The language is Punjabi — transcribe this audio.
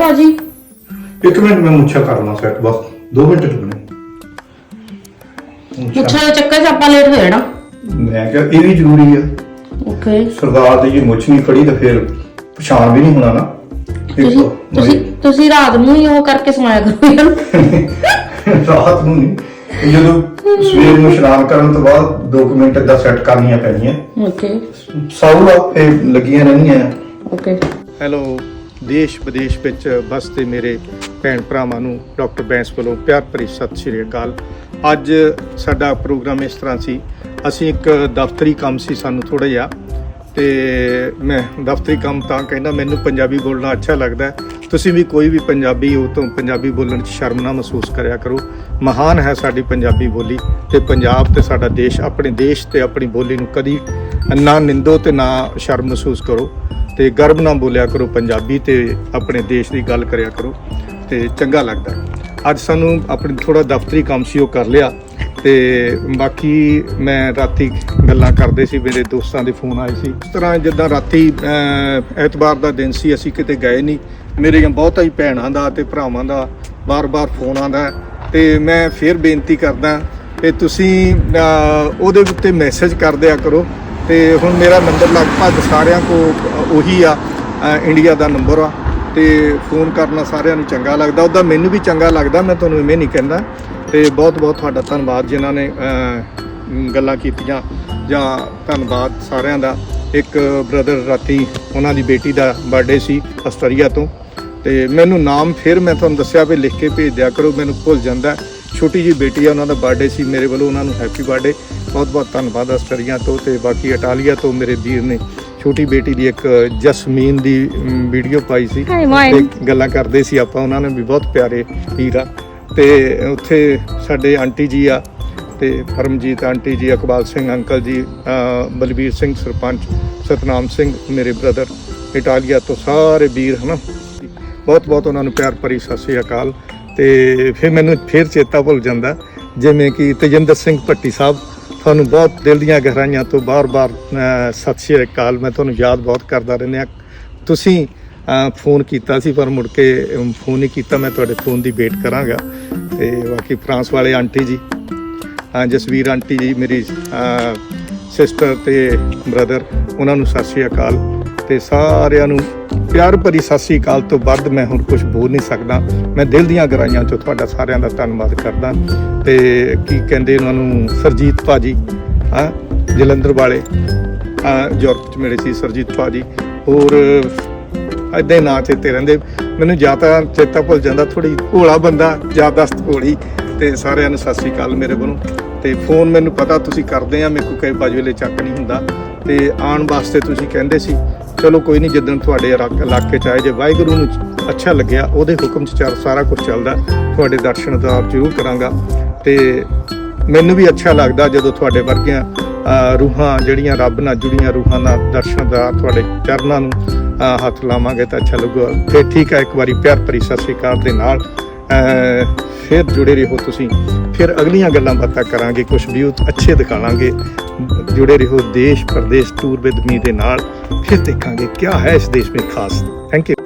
ਭਾਜੀ। ਇੱਕ ਮਿੰਟ ਮੈਂ ਮੁੱਛਾ ਕਰਨਾ ਸੈੱਟ ਬਸ 2 ਮਿੰਟ ਰੁਕਣੇ। ਮੁੱਛਾਂ। ਦੇ ਚੱਕਰ 'ਚ ਆਪਾਂ ਲੇਟ ਹੋ ਜਾਣਾ ਮੈਂ ਕਿਹਾ ਇਹ ਵੀ ਜ਼ਰੂਰੀ ਆ। ਓਕੇ ਸਰਦਾਰ ਦੀ ਜੇ ਮੁੱਛ ਨਹੀਂ ਖੜੀ ਤਾਂ ਫਿਰ ਪਛਾਣ ਵੀ ਨਹੀਂ ਹੋਣਾ ਨਾ। ਤੁਸੀਂ ਤੁਸੀਂ ਤੁਸੀਂ ਰਾਤ ਨੂੰ ਹੀ ਉਹ ਕਰਕੇ ਸਮਾਇਆ ਕਰੋ ਯਾਰ। ਰਾਤ ਨੂੰ ਨਹੀਂ। ਜਦੋਂ ਸਵੇਰ ਨੂੰ ਇਸ਼ਨਾਨ ਕਰਨ ਤੋਂ ਬਾਅਦ 2 ਮਿੰਟ ਦਾ ਸੈੱਟ ਕਰਨੀਆਂ ਪੈਣੀਆਂ। ਓਕੇ ਸੌਰਾ ਫੇ ਲੱਗੀਆਂ ਰਹਿਣੀਆਂ। ਓਕੇ ਹੈਲੋ ਦੇਸ਼ ਵਿਦੇਸ਼ ਵਿੱਚ ਬਸਦੇ ਮੇਰੇ ਭੈਣ ਭਰਾਵਾਂ ਨੂੰ ਡਾਕਟਰ ਬੈਂਸ ਵੱਲੋਂ ਪਿਆਰ ਭਰੀ ਸਤਿ ਸ਼੍ਰੀ ਅਕਾਲ। ਅੱਜ ਸਾਡਾ ਪ੍ਰੋਗਰਾਮ ਇਸ ਤਰ੍ਹਾਂ ਸੀ, ਅਸੀਂ ਇੱਕ ਦਫ਼ਤਰੀ ਕੰਮ ਸੀ ਸਾਨੂੰ ਥੋੜਾ ਜਿਹਾ, ਤੇ ਮੈਂ ਦਫ਼ਤਰੀ ਕੰਮ ਤਾਂ ਕਹਿੰਦਾ ਮੈਨੂੰ ਪੰਜਾਬੀ ਬੋਲਣਾ ਅੱਛਾ ਲੱਗਦਾ ਤੁਸੀਂ ਵੀ ਕੋਈ ਵੀ ਪੰਜਾਬੀ ਹੋ ਤਾਂ ਪੰਜਾਬੀ ਬੋਲਣ 'ਚ ਸ਼ਰਮ ਨਾ ਮਹਿਸੂਸ ਕਰਿਆ ਕਰੋ। ਮਹਾਨ ਹੈ ਸਾਡੀ ਪੰਜਾਬੀ ਬੋਲੀ ਤੇ ਪੰਜਾਬ ਤੇ ਸਾਡਾ ਦੇਸ਼, ਆਪਣੇ ਦੇਸ਼ ਤੇ ਆਪਣੀ ਬੋਲੀ ਨੂੰ ਕਦੀ ਨਾ ਨਿੰਦੋ ਤੇ ਨਾ ਸ਼ਰਮ ਮਹਿਸੂਸ ਕਰੋ। ਤੇ ਗਰਵ ਨਾਲ ਬੋਲਿਆ ਕਰੋ ਪੰਜਾਬੀ ਤੇ ਆਪਣੇ ਦੇਸ਼ ਦੀ ਗੱਲ ਕਰਿਆ ਕਰੋ ਤੇ ਚੰਗਾ ਲੱਗਦਾ। ਅੱਜ ਸਾਨੂੰ ਆਪਣੇ ਥੋੜਾ ਦਫ਼ਤਰੀ ਕੰਮ ਸੀ, ਉਹ ਕਰ ਲਿਆ ਤੇ ਬਾਕੀ ਮੈਂ ਰਾਤੀ ਗੱਲਾਂ ਕਰਦੇ ਸੀ, ਮੇਰੇ ਦੋਸਤਾਂ ਦੇ ਫੋਨ ਆਏ ਸੀ। ਇਸ ਤਰ੍ਹਾਂ ਜਿੱਦਾਂ ਰਾਤੀ ਐਤਵਾਰ ਦਾ ਦਿਨ ਸੀ, ਅਸੀਂ ਕਿਤੇ ਗਏ ਨਹੀਂ। ਮੇਰੀਆਂ ਬਹੁਤਾ ਹੀ ਭੈਣਾਂ ਦਾ ਤੇ ਭਰਾਵਾਂ ਦਾ ਬਾਰ-ਬਾਰ ਫੋਨ ਆਉਂਦਾ ਹੈ ਤੇ ਮੈਂ ਫਿਰ ਬੇਨਤੀ ਕਰਦਾ ਕਿ ਤੁਸੀਂ ਉਹਦੇ ਉੱਤੇ ਮੈਸੇਜ ਕਰ ਦਿਆ ਕਰੋ। ਤੇ ਹੁਣ ਮੇਰਾ ਨੰਬਰ ਲਗਭਗ ਸਾਰਿਆਂ ਕੋ ਉਹੀ ਆ ਇੰਡੀਆ ਦਾ ਨੰਬਰ ਆ। ਤੇ ਫੋਨ ਕਰਨਾ ਸਾਰਿਆਂ ਨੂੰ ਚੰਗਾ ਲੱਗਦਾ। ਉਹਦਾ ਮੈਨੂੰ ਵੀ ਚੰਗਾ ਲੱਗਦਾ, ਮੈਂ ਤੁਹਾਨੂੰ ਇਵੇਂ ਨਹੀਂ ਕਹਿੰਦਾ। ਤੇ ਬਹੁਤ ਬਹੁਤ ਤੁਹਾਡਾ ਧੰਨਵਾਦ ਜਿਨ੍ਹਾਂ ਨੇ ਗੱਲਾਂ ਕੀਤੀਆਂ। ਜਾਂ ਧੰਨਵਾਦ ਸਾਰਿਆਂ ਦਾ। ਇੱਕ ਬ੍ਰਦਰ ਰਾਤੀ ਉਹਨਾਂ ਦੀ ਬੇਟੀ ਦਾ ਬਰਥਡੇ ਸੀ ਅਸਟਰੀਆ ਤੋਂ। ਤੇ ਮੈਨੂੰ ਨਾਮ ਫਿਰ ਮੈਂ ਤੁਹਾਨੂੰ ਦੱਸਿਆ ਵੀ ਲਿਖ ਕੇ ਭੇਜ ਦਿਆ ਕਰੋ, ਮੈਨੂੰ ਭੁੱਲ ਜਾਂਦਾ। ਛੋਟੀ ਜੀ ਬੇਟੀ ਆ, ਉਹਨਾਂ ਦਾ ਬਰਥਡੇ ਸੀ। ਮੇਰੇ ਵੱਲੋਂ ਉਹਨਾਂ ਨੂੰ ਹੈਪੀ ਬਰਥਡੇ ਬਹੁਤ ਬਹੁਤ ਧੰਨਵਾਦ ਆਸਟਰੀਆ ਤੋਂ ਤੇ ਬਾਕੀ ਇਟਾਲੀਆ ਤੋਂ ਮੇਰੇ ਵੀਰ ਨੇ ਛੋਟੀ ਬੇਟੀ ਦੀ ਇੱਕ ਜਸਮੀਨ ਦੀ ਵੀਡੀਓ ਪਾਈ ਸੀ. ਤੇ ਗੱਲਾਂ ਕਰਦੇ ਸੀ ਆਪਾਂ ਉਹਨਾਂ ਨੇ ਵੀ ਬਹੁਤ ਪਿਆਰੇ ਵੀਰ ਆ। ਤੇ ਉੱਥੇ ਸਾਡੇ ਆਂਟੀ ਜੀ ਆ ਤੇ ਪਰਮਜੀਤ ਆਂਟੀ ਜੀ ਇਕਬਾਲ ਸਿੰਘ ਅੰਕਲ ਜੀ ਬਲਬੀਰ ਸਿੰਘ ਸਰਪੰਚ ਸਤਨਾਮ ਸਿੰਘ ਮੇਰੇ ਬ੍ਰਦਰ ਇਟਾਲੀਆ ਤੋਂ ਸਾਰੇ ਵੀਰ ਹਨਾ। ਬਹੁਤ ਬਹੁਤ ਉਹਨਾਂ ਨੂੰ ਪਿਆਰ ਭਰੀ ਸਤਿ ਸ੍ਰੀ ਅਕਾਲ। ਤੇ ਫਿਰ ਮੈਨੂੰ ਫਿਰ ਚੇਤਾ ਭੁੱਲ ਜਾਂਦਾ ਜਿਵੇਂ ਕਿ ਤੇਜਿੰਦਰ ਸਿੰਘ ਭੱਟੀ ਸਾਹਿਬ ਤੁਹਾਨੂੰ ਬਹੁਤ ਦਿਲ ਦੀਆਂ ਗਹਿਰਾਈਆਂ ਤੋਂ ਬਾਰ-ਬਾਰ ਸਤਿ ਸ੍ਰੀ ਅਕਾਲ। ਮੈਂ ਤੁਹਾਨੂੰ ਯਾਦ ਬਹੁਤ ਕਰਦਾ ਰਹਿੰਦਾ ਤੁਸੀਂ ਫੋਨ ਕੀਤਾ ਸੀ, ਪਰ ਮੁੜ ਕੇ ਫੋਨ ਨਹੀਂ ਕੀਤਾ। ਮੈਂ ਤੁਹਾਡੇ ਫੋਨ ਦੀ ਵੇਟ ਕਰਾਂਗਾ। ਤੇ ਬਾਕੀ ਫਰਾਂਸ ਵਾਲੇ ਆਂਟੀ ਜੀ ਜਸਵੀਰ ਆਂਟੀ ਜੀ, ਮੇਰੀ ਸਿਸਟਰ ਤੇ ਬ੍ਰਦਰ, ਉਹਨਾਂ ਨੂੰ ਸਤਿ ਸ੍ਰੀ ਅਕਾਲ। ਤੇ ਸਾਰਿਆਂ ਨੂੰ ਪਿਆਰ ਭਰੀ ਸਤਿ ਸ੍ਰੀ ਅਕਾਲ ਤੋਂ ਵੱਧ ਮੈਂ ਹੁਣ ਕੁਝ ਬੋਲ ਨਹੀਂ ਸਕਦਾ। ਮੈਂ ਦਿਲ ਦੀਆਂ ਗਰਾਈਆਂ 'ਚੋਂ ਤੁਹਾਡਾ ਸਾਰਿਆਂ ਦਾ ਧੰਨਵਾਦ ਕਰਦਾ। ਤੇ ਕੀ ਕਹਿੰਦੇ ਉਹਨਾਂ ਨੂੰ? ਸਰਜੀਤ ਭਾਜੀ, ਹਾਂ, ਜਲੰਧਰ ਵਾਲੇ ਯੂਰਪ ਚ ਮੇਰੇ ਸੀ ਸਰਜੀਤ ਭਾਜੀ। ਹੋਰ, ਏਦਾਂ ਹੀ ਨਾਂ ਚੇਤੇ ਰਹਿੰਦੇ। ਮੈਨੂੰ ਜ਼ਿਆਦਾ ਚੇਤਾ ਭੁੱਲ ਜਾਂਦਾ ਥੋੜੀ ਭੋਲਾ ਬੰਦਾ ਯਾਦਾਸ਼ਤ ਭੋਲੀ। ਤੇ ਸਾਰਿਆਂ ਨੂੰ ਸਤਿ ਸ੍ਰੀ ਅਕਾਲ ਮੇਰੇ ਵੱਲੋਂ। ਤੇ ਫੋਨ ਮੈਨੂੰ ਪਤਾ ਤੁਸੀਂ ਕਰਦੇ ਆ, ਮੇਰੇ ਕੋਲ ਕਈ ਬਾਜ ਵੇਲੇ ਚੱਕ ਨਹੀਂ ਹੁੰਦਾ। ਤੇ ਆਉਣ ਵਾਸਤੇ ਤੁਸੀਂ ਕਹਿੰਦੇ ਸੀ, ਚਲੋ ਕੋਈ ਨਹੀਂ, ਜਿੱਦਣ ਤੁਹਾਡੇ ਇਲਾਕੇ ਚ ਆਏ, ਜੇ ਵਾਹਿਗੁਰੂ ਨੂੰ ਅੱਛਾ ਲੱਗਿਆ, ਉਹਦੇ ਹੁਕਮ ਚ ਚੱਲ ਸਾਰਾ ਕੁਝ ਚੱਲਦਾ, ਤੁਹਾਡੇ ਦਰਸ਼ਨ ਦਾ ਜ਼ਰੂਰ ਕਰਾਂਗਾ। ਤੇ ਮੈਨੂੰ ਵੀ ਅੱਛਾ ਲੱਗਦਾ ਜਦੋਂ ਤੁਹਾਡੇ ਵਰਗੀਆਂ ਰੂਹਾਂ ਜਿਹੜੀਆਂ ਰੱਬ ਨਾਲ ਜੁੜੀਆਂ ਰੂਹਾਂ ਨਾਲ ਦਰਸ਼ਨ ਦਾ ਤੁਹਾਡੇ ਚਰਨਾਂ ਨੂੰ ਹੱਥ ਲਾਵਾਂਗੇ ਤਾਂ ਅੱਛਾ ਲੱਗੂਗਾ। ਫਿਰ ਠੀਕ ਹੈ, ਇੱਕ ਵਾਰੀ ਪਿਆਰ ਭਰੀ ਸਤਿ ਸ਼੍ਰੀ ਅਕਾਲ ਦੇ ਨਾਲ। ਫਿਰ ਜੁੜੇ ਰਹੋ ਤੁਸੀਂ। ਫਿਰ ਅਗਲੀਆਂ ਗੱਲਾਂ ਬਾਤਾਂ ਕਰਾਂਗੇ ਕੁਝ ਵਿਊ ਅੱਛੇ ਦਿਖਾਵਾਂਗੇ। ਜੁੜੇ ਰਹੋ ਦੇਸ਼ ਪ੍ਰਦੇਸ਼ ਟੂਰ ਵਿਦ ਮੀ ਦੇ ਨਾਲ। ਫਿਰ ਦੇਖਾਂਗੇ ਕੀ ਹੈ ਇਸ ਦੇਸ਼ ਵਿੱਚ ਖਾਸ। Thank you